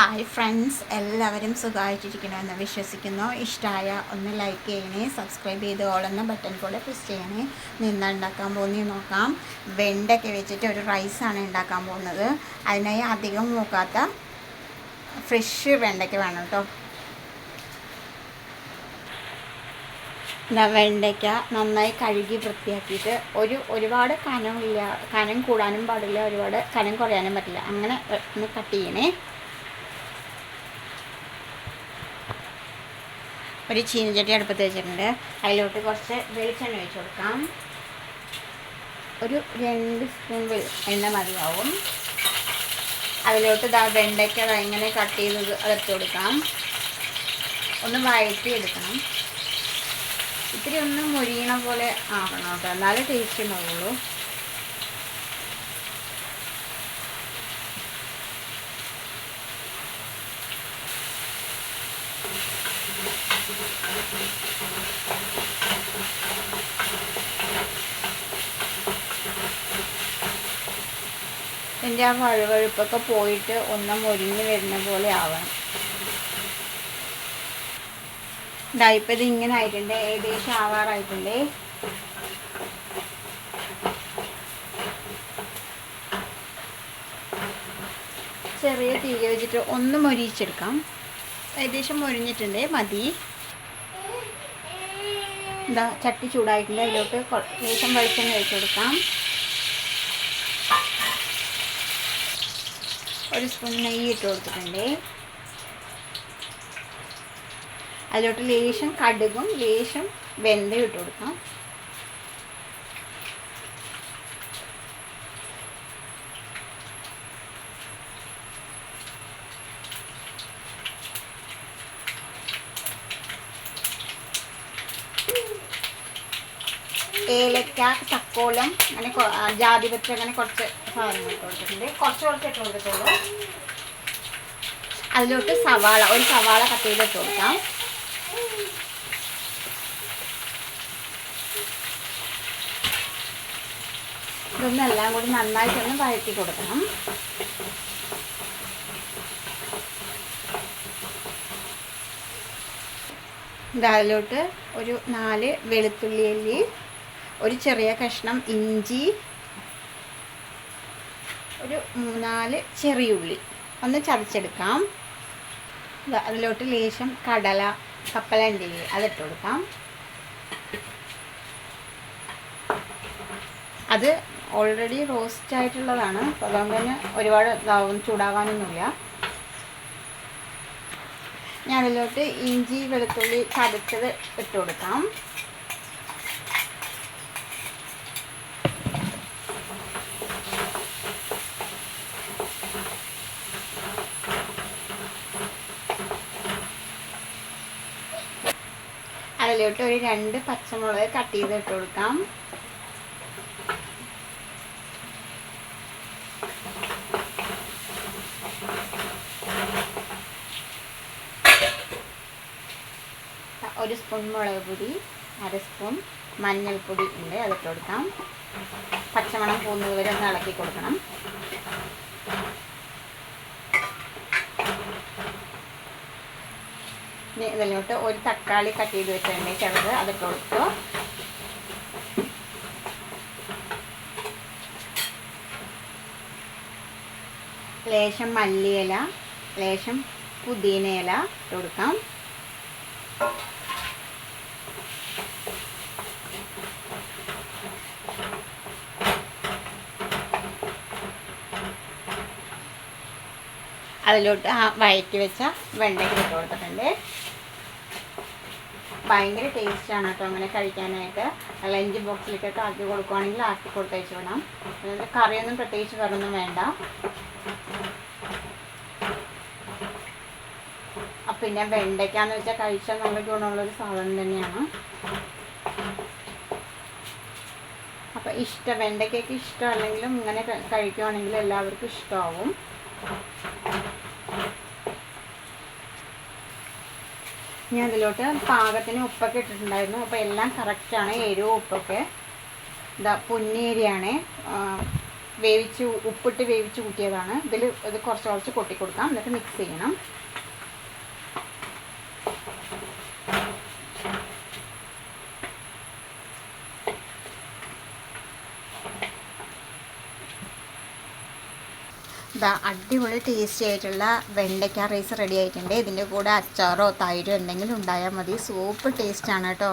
Hi friends എല്ലാവരും സുഖമായിട്ടിരിക്കണമെന്ന് വിശ്വസിക്കുന്നു. ഇഷ്ടമായ ഒന്ന് ലൈക്ക് ചെയ്യണേ സബ്സ്ക്രൈബ് ചെയ്ത് ഓളുന്ന ബട്ടൺ കൂടെ പ്രസ് ചെയ്യണേ. നിന്ന് ഉണ്ടാക്കാൻ പോകുന്നത് നോക്കാം. വെണ്ടയ്ക്ക് വെച്ചിട്ട് ഒരു റൈസാണ് ഉണ്ടാക്കാൻ പോകുന്നത്. അതിനായി അധികം നോക്കാത്ത ഫ്രഷ് വെണ്ടയ്ക്ക് വേണം കേട്ടോ വെണ്ടയ്ക്ക നന്നായി കഴുകി വൃത്തിയാക്കിയിട്ട് ഒരു ഒരുപാട് കനമില്ല കനം കൂടാനും പാടില്ല ഒരുപാട് കനം കുറയാനും പറ്റില്ല. അങ്ങനെ ഒന്ന് കട്ട് ചെയ്യണേ. ഒരു ചീനച്ചട്ടി അടുപ്പത്ത് വെച്ചിട്ടുണ്ട്. അതിലോട്ട് കുറച്ച് വെളിച്ചെണ്ണ ഒഴിച്ച് കൊടുക്കാം. ഒരു രണ്ട് സ്പൂൺ എണ്ണ മതിയാവും. അതിലോട്ട് ഇതാ വെണ്ടയ്ക്ക ഇങ്ങനെ കട്ട് ചെയ്ത് അകത്ത് കൊടുക്കാം. ഒന്ന് വഴറ്റി എടുക്കണം ഇത്തിരി ഒന്ന് മുരിയണ പോലെ ആവണം കേട്ടോ. എന്നാലേ ടേസ്റ്റ് ഉണ്ടാവുള്ളൂ. എന്റെ ആ വഴുവഴുപ്പൊക്കെ പോയിട്ട് ഒന്ന് മുരിഞ്ഞ് വരുന്ന പോലെ ആവണം. ഇതായിപ്പോൾ ഇത് ഇങ്ങനെ ആയിട്ടുണ്ട്. ഏകദേശം ആവാറായിട്ടുണ്ട്. ചെറിയ തീ വെച്ചിട്ട് ഒന്ന് മൊരിയിച്ചെടുക്കാം. ഏകദേശം മൊരിഞ്ഞിട്ടുണ്ട്. മതി. എന്താ ചട്ടി ചൂടായിട്ടുണ്ട്. അതിലോട്ട് ലേശം വെളിച്ചെണ്ണ ഒഴിച്ചു കൊടുക്കാം. ഒരു സ്പൂൺ നെയ്യ് ഇട്ട് കൊടുത്തിട്ടുണ്ട്. അതിലോട്ട് ലേശം കടുകും ലേശം വെന്തയും ഇട്ട് കൊടുക്കാം. ഏലക്ക തക്കോലം അങ്ങനെ ജാതിപത്രി അങ്ങനെ കുറച്ച് സാധനങ്ങൾ കൊടുത്തിട്ടുണ്ട്. കുറച്ച് കുറച്ച് ഇട്ട് കൊടുത്തിട്ടുള്ളൂ. അതിലോട്ട് സവാള ഒരു സവാള കട്ട് ചെയ്തിട്ട് കൊടുക്കാം. ഇതൊന്നും എല്ലാം കൂടി നന്നായിട്ടൊന്ന് വഴറ്റി കൊടുക്കണം. അതിലോട്ട് ഒരു നാല് വെളുത്തുള്ളി അല്ലി ഒരു ചെറിയ കഷ്ണം ഇഞ്ചി ഒരു മൂന്നാൽ ചെറിയുള്ളി ഒന്ന് ചതച്ചെടുക്കാം. അതിലോട്ട് ലേശം കടല കപ്പലണ്ടി അതിട്ട് കൊടുക്കാം. അത് ഓൾറെഡി റോസ്റ്റ് ആയിട്ടുള്ളതാണ്. അതുകൊണ്ട് തന്നെ ഒരുപാട് ചൂടാകാനൊന്നുമില്ല. ഞാൻ അതിലോട്ട് ഇഞ്ചി വെളുത്തുള്ളി ചതച്ചത് ഇട്ട് കൊടുക്കാം. അതിലോട്ട് ഒരു രണ്ട് പച്ചമുളക് കട്ട് ചെയ്ത് ഇട്ട് കൊടുക്കാം. ഒരു സ്പൂൺ മുളക് പൊടി അര സ്പൂൺ മഞ്ഞൾപ്പൊടി ഉണ്ട് അതിട്ട് കൊടുക്കാം. പച്ചമണം പോകുന്നത് വരെ ഒന്ന് ഇളക്കി കൊടുക്കണം. ഇതിലോട്ട് ഒരു തക്കാളി കട്ട് ചെയ്ത് വെച്ചിട്ടുണ്ട് ചെറുത് അതിട്ട് കൊടുത്തു ലേശം മല്ലിയില ലേശം പുതിനയില ഇട്ട് കൊടുക്കാം. അതിലോട്ട് ആ വഴറ്റി വെച്ച വെണ്ടയ്ക്ക് ഇട്ട് കൊടുത്തിട്ടുണ്ട്. ഭയങ്കര ടേസ്റ്റാണ് കേട്ടോ അങ്ങനെ കഴിക്കാനായിട്ട്. ലഞ്ച് ബോക്സിലേക്കൊക്കെ ആക്കി കൊടുക്കുവാണെങ്കിൽ ആക്കി കൊടുത്തയച്ച് വിടാം. കറിയൊന്നും പ്രത്യേകിച്ച് വേറൊന്നും വേണ്ട. പിന്നെ വെണ്ടയ്ക്കാന്ന് വെച്ചാൽ കഴിച്ചാൽ നല്ല ഗുണമുള്ളൊരു സാധനം തന്നെയാണ്. അപ്പം ഇഷ്ടം വെണ്ടയ്ക്കൊക്കെ ഇഷ്ടമല്ലെങ്കിലും ഇങ്ങനെ കഴിക്കുവാണെങ്കിലും എല്ലാവർക്കും ഇഷ്ടമാവും ഞാൻ അതിലോട്ട് പാകത്തിന് ഉപ്പൊക്കെ ഇട്ടിട്ടുണ്ടായിരുന്നു. അപ്പോൾ എല്ലാം കറക്റ്റാണ് എരിവും ഉപ്പൊക്കെ. ഇതാ പൊന്നേരിയാണ്. വേവിച്ച് ഉപ്പിട്ട് വേവിച്ച് കൂട്ടിയതാണ്. ഇതിൽ ഇത് കുറച്ച് കുറച്ച് കൊട്ടി കൊടുക്കാം എന്നിട്ട് മിക്സ് ചെയ്യണം. ഇതാ അടിപൊളി ടേസ്റ്റി ആയിട്ടുള്ള വെണ്ടയ്ക്ക റൈസ് റെഡി ആയിട്ടുണ്ട്. ഇതിന്റെ കൂടെ അച്ചാറോ തൈരോ എന്തെങ്കിലും ഉണ്ടായാൽ മതി. സൂപ്പർ ടേസ്റ്റാണ് കേട്ടോ.